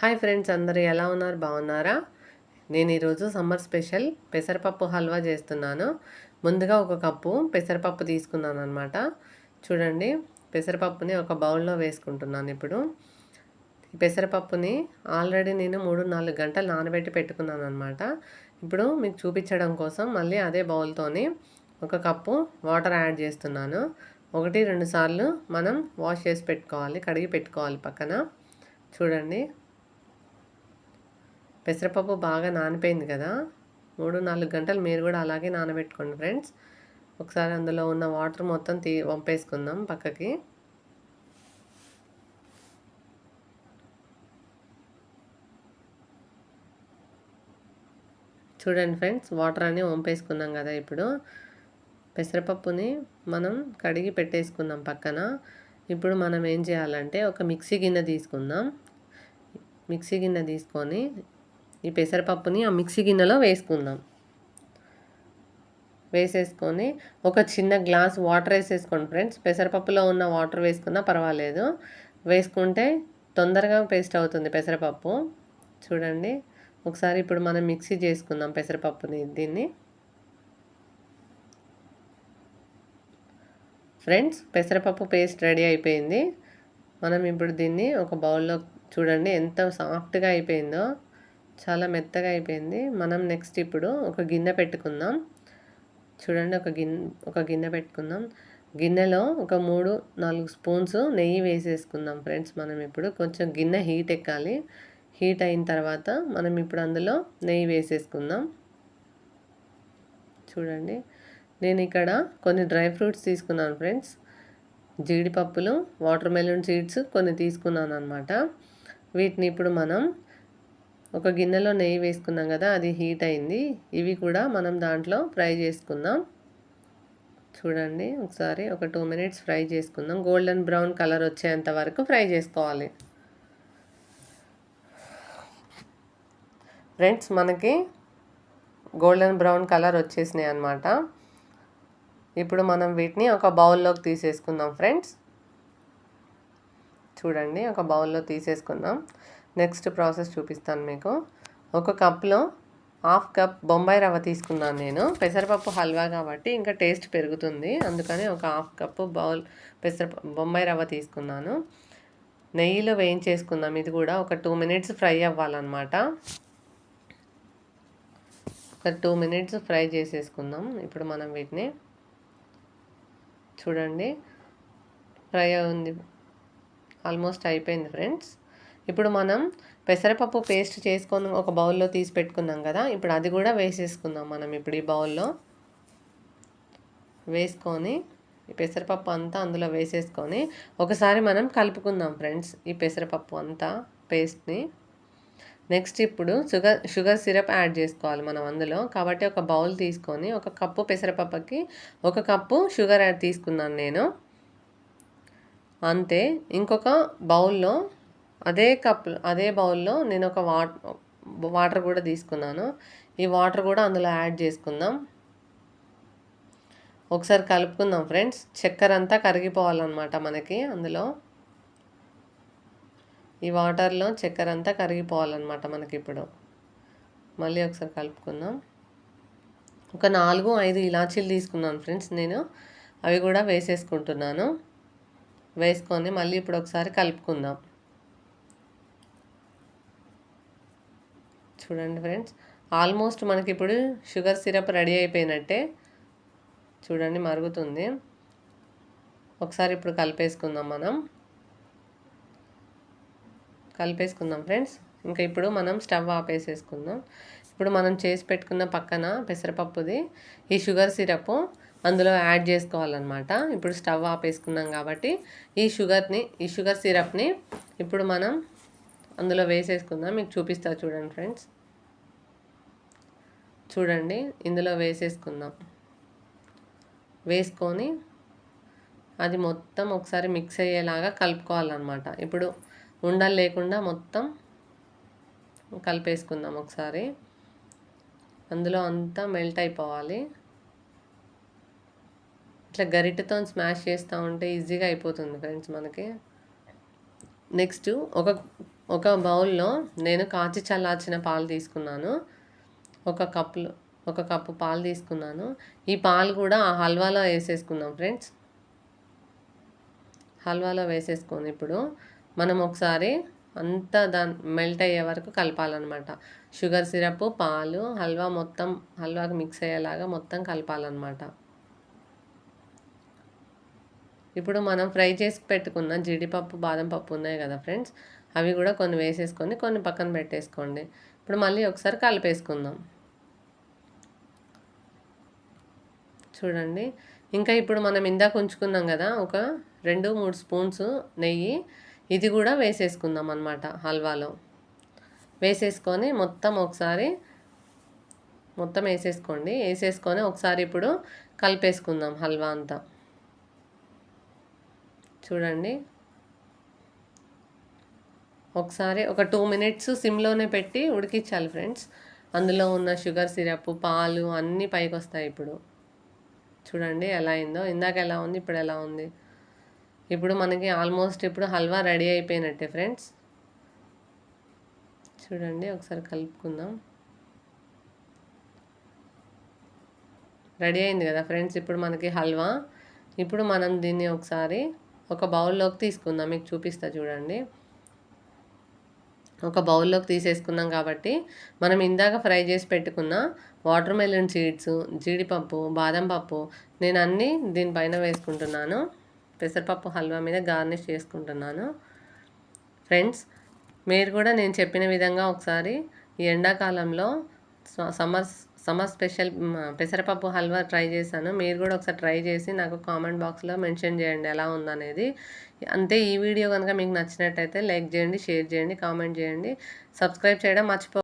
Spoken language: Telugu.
హాయ్ ఫ్రెండ్స్ అందరూ ఎలా ఉన్నారు? బాగున్నారా? నేను ఈరోజు సమ్మర్ స్పెషల్ పెసరపప్పు హల్వా చేస్తున్నాను. ముందుగా ఒక కప్పు పెసరపప్పు తీసుకున్నాను అనమాట చూడండి పెసరపప్పుని ఒక బౌల్లో వేసుకుంటున్నాను ఇప్పుడు. పెసరపప్పుని ఆల్రెడీ నేను మూడు నాలుగు గంటలు నానబెట్టి పెట్టుకున్నాను అనమాట ఇప్పుడు మీకు చూపించడం కోసం మళ్ళీ అదే బౌల్తోని ఒక కప్పు వాటర్ యాడ్ చేస్తున్నాను. ఒకటి రెండు సార్లు మనం వాష్ చేసి పెట్టుకోవాలి కడిగి పెట్టుకోవాలి పక్కన. చూడండి పెసరపప్పు బాగా నానిపోయింది కదా. మూడు నాలుగు గంటలు మీరు కూడా అలాగే నానబెట్టుకోండి ఫ్రెండ్స్. ఒకసారి అందులో ఉన్న వాటర్ మొత్తం తీ వంపేసుకుందాం పక్కకి. చూడండి ఫ్రెండ్స్ వాటర్ అని వంపేసుకున్నాం కదా ఇప్పుడు. పెసరపప్పుని మనం కడిగి పెట్టేసుకుందాం పక్కన. ఇప్పుడు మనం ఏం చేయాలంటే ఒక మిక్సీ గిన్నె తీసుకుందాం. మిక్సీ గిన్నె తీసుకొని ఈ పెసరపప్పుని ఆ మిక్సీ గిన్నెలో వేసుకుందాం. వేసేసుకొని ఒక చిన్న గ్లాస్ వాటర్ వేసేసుకోండి ఫ్రెండ్స్. పెసరపప్పులో ఉన్న వాటర్ వేసుకున్నా పర్వాలేదు. వేసుకుంటే తొందరగా పేస్ట్ అవుతుంది పెసరపప్పు. చూడండి. ఒకసారి ఇప్పుడు మనం మిక్సీ చేసుకుందాం పెసరపప్పుని దీన్ని. ఫ్రెండ్స్ పెసరపప్పు పేస్ట్ రెడీ అయిపోయింది. మనం ఇప్పుడు దీన్ని ఒక బౌల్లో చూడండి ఎంత సాఫ్ట్గా అయిపోయిందో. చాలా మెత్తగా అయిపోయింది. మనం నెక్స్ట్ ఇప్పుడు ఒక గిన్నె పెట్టుకుందాం. చూడండి ఒక గిన్నె ఒక గిన్నె పెట్టుకుందాం. గిన్నెలో ఒక మూడు నాలుగు స్పూన్స్ నెయ్యి వేసేసుకుందాం ఫ్రెండ్స్. మనం ఇప్పుడు కొంచెం గిన్నె హీట్ ఎక్కాలి. హీట్ అయిన తర్వాత మనం ఇప్పుడు అందులో నెయ్యి వేసేసుకుందాం. చూడండి నేను ఇక్కడ కొన్ని డ్రై ఫ్రూట్స్ తీసుకున్నాను ఫ్రెండ్స్. జీడిపప్పులు వాటర్ మెలూన్ సీడ్స్ కొన్ని తీసుకున్నాను అనమాట వీటిని ఇప్పుడు మనం ఒక గిన్నెలో నెయ్యి వేసుకున్నాం కదా అది హీట్ అయింది. ఇవి కూడా మనం దాంట్లో ఫ్రై చేసుకుందాం. చూడండి ఒకసారి ఒక టూ మినిట్స్ ఫ్రై చేసుకుందాం. గోల్డెన్ బ్రౌన్ కలర్ వచ్చేంత వరకు ఫ్రై చేసుకోవాలి. ఫ్రెండ్స్ మనకి గోల్డెన్ బ్రౌన్ కలర్ వచ్చేసినాయి అనమాట ఇప్పుడు మనం వీటిని ఒక బౌల్లోకి తీసేసుకుందాం ఫ్రెండ్స్. చూడండి ఒక బౌల్లో తీసేసుకుందాం. నెక్స్ట్ ప్రాసెస్ చూపిస్తాను మీకు. ఒక కప్లో హాఫ్ కప్ బొంబాయి రవ్వ తీసుకున్నాను నేను. పెసరపప్పు హల్వా కాబట్టి ఇంకా టేస్ట్ పెరుగుతుంది. అందుకని ఒక హాఫ్ కప్పు బౌల్ పెసర బొంబాయి రవ్వ తీసుకున్నాను. నెయ్యిలో వేయించేసుకుందాం. ఇది కూడా ఒక టూ మినిట్స్ ఫ్రై అవ్వాలన్నమాట. ఒక టూ మినిట్స్ ఫ్రై చేసేసుకుందాం. ఇప్పుడు మనం వీటిని చూడండి. ఫ్రై ఉంది ఆల్మోస్ట్ అయిపోయింది ఫ్రెండ్స్. ఇప్పుడు మనం పెసరపప్పు పేస్ట్ చేసుకొని ఒక బౌల్లో తీసి పెట్టుకున్నాం కదా ఇప్పుడు అది కూడా వేసేసుకుందాం మనం ఇప్పుడు ఈ బౌల్లో. వేసుకొని ఈ పెసరపప్పు అంతా అందులో వేసేసుకొని ఒకసారి మనం కలుపుకుందాం ఫ్రెండ్స్ ఈ పెసరపప్పు అంతా పేస్ట్ని. నెక్స్ట్ ఇప్పుడు షుగర్ షుగర్ సిరప్ యాడ్ చేసుకోవాలి మనం అందులో. కాబట్టి ఒక బౌల్ తీసుకొని ఒక కప్పు పెసరపప్పుకి ఒక కప్పు షుగర్ యాడ్ తీసుకున్నాను నేను. అంతే ఇంకొక బౌల్లో అదే కప్ అదే బౌల్లో నేను ఒక వాటర్ వాటర్ కూడా తీసుకున్నాను. ఈ వాటర్ కూడా అందులో యాడ్ చేసుకుందాం. ఒకసారి కలుపుకుందాం ఫ్రెండ్స్. చక్కెర అంతా కరిగిపోవాలన్నమాట మనకి అందులో. ఈ వాటర్లో చక్కెర అంతా కరిగిపోవాలన్నమాట మనకి ఇప్పుడు. మళ్ళీ ఒకసారి కలుపుకుందాం. ఒక నాలుగు ఐదు ఇలాచీలు తీసుకున్నాను ఫ్రెండ్స్ నేను. అవి కూడా వేసేసుకుంటున్నాను. వేసుకొని మళ్ళీ ఇప్పుడు ఒకసారి కలుపుకుందాం. చూడండి ఫ్రెండ్స్. ఆల్మోస్ట్ మనకి ఇప్పుడు షుగర్ సిరప్ రెడీ అయిపోయినట్టే చూడండి మరుగుతుంది. ఒకసారి ఇప్పుడు కలిపేసుకుందాం మనం. కలిపేసుకుందాం ఫ్రెండ్స్. ఇంకా ఇప్పుడు మనం స్టవ్ ఆపేసేసుకుందాం. ఇప్పుడు మనం చేసి పెట్టుకున్న పక్కన పెసరపప్పుది ఈ షుగర్ సిరప్ అందులో యాడ్ చేసుకోవాలన్నమాట. ఇప్పుడు స్టవ్ ఆపేసుకున్నాం కాబట్టి ఈ షుగర్ని ఈ షుగర్ సిరప్ని ఇప్పుడు మనం అందులో వేసేసుకుందాం. మీకు చూపిస్తా చూడండి ఫ్రెండ్స్. చూడండి ఇందులో వేసేసుకుందాం. వేసుకొని అది మొత్తం ఒకసారి మిక్స్ అయ్యేలాగా కలుపుకోవాలన్నమాట. ఇప్పుడు ఉండలు లేకుండా మొత్తం కలిపేసుకుందాం ఒకసారి. అందులో అంతా మెల్ట్ అయిపోవాలి. ఇట్లా గరిటెతో స్మాష్ చేస్తూ ఉంటే ఈజీగా అయిపోతుంది ఫ్రెండ్స్ మనకి. నెక్స్ట్ ఒక ఒక బౌల్లో నేను కాచి చల్లార్చిన పాలు తీసుకున్నాను. ఒక కప్పులో ఒక కప్పు పాలు తీసుకున్నాను. ఈ పాలు కూడా ఆ హల్వాలో వేసేసుకుందాం ఫ్రెండ్స్. హల్వాలో వేసేసుకొని ఇప్పుడు మనం ఒకసారి అంతా దాని మెల్ట్ అయ్యే వరకు కలపాలన్నమాట. షుగర్ సిరప్ పాలు హల్వా మొత్తం హల్వాకి మిక్స్ అయ్యేలాగా మొత్తం కలపాలన్నమాట. ఇప్పుడు మనం ఫ్రై చేసి పెట్టుకున్న జీడిపప్పు బాదం పప్పు ఉన్నాయి కదా ఫ్రెండ్స్. అవి కూడా కొన్ని వేసేసుకొని కొన్ని పక్కన పెట్టేసుకోండి. ఇప్పుడు మళ్ళీ ఒకసారి కలిపేసుకుందాం. చూడండి. ఇంకా ఇప్పుడు మనం ఇందాక ఉంచుకున్నాం కదా ఒక రెండు మూడు స్పూన్స్ నెయ్యి. ఇది కూడా వేసేసుకుందాం అనమాట హల్వాలో. వేసేసుకొని మొత్తం ఒకసారి మొత్తం వేసేసుకోండి. వేసేసుకొని ఒకసారి ఇప్పుడు కలిపేసుకుందాం హల్వా అంతా. చూడండి. ఒకసారి ఒక టూ మినిట్స్ సిమ్లోనే పెట్టి ఉడికించాలి ఫ్రెండ్స్. అందులో ఉన్న షుగర్ సిరప్ పాలు అన్నీ పైకి వస్తాయి ఇప్పుడు. చూడండి ఎలా అయిందో. ఇందాక ఎలా ఉంది ఇప్పుడు ఎలా ఉంది? ఇప్పుడు మనకి ఆల్మోస్ట్ ఇప్పుడు హల్వా రెడీ అయిపోయినట్టే ఫ్రెండ్స్. చూడండి ఒకసారి కలుపుకుందాం. రెడీ అయింది కదా ఫ్రెండ్స్ ఇప్పుడు మనకి హల్వా. ఇప్పుడు మనం దీన్ని ఒకసారి ఒక బౌల్లోకి తీసుకుందాం. మీకు చూపిస్తా చూడండి. ఒక బౌల్లోకి తీసేసుకున్నాం కాబట్టి మనం ఇందాక ఫ్రై చేసి పెట్టుకున్న వాటర్ మెలన్ సీడ్స్ జీడిపప్పు బాదం పప్పు నేను అన్నీ దీనిపైన వేసుకుంటున్నాను. పెసరపప్పు హల్వా మీద గార్నిష్ చేసుకుంటున్నాను. ఫ్రెండ్స్ మీరు కూడా నేను చెప్పిన విధంగా ఒకసారి ఈ ఎండాకాలంలో సమ్మర్ సమ్మర్ స్పెషల్ పెసరపప్పు హల్వా ట్రై చేశాను. మీరు కూడా ఒకసారి ట్రై చేసి నాకు కామెంట్ బాక్స్లో మెన్షన్ చేయండి ఎలా ఉందనేది. అంతే ఈ వీడియో కనుక మీకు నచ్చినట్టయితే లైక్ చేయండి షేర్ చేయండి కామెంట్ చేయండి. సబ్స్క్రైబ్ చేయడం మర్చిపో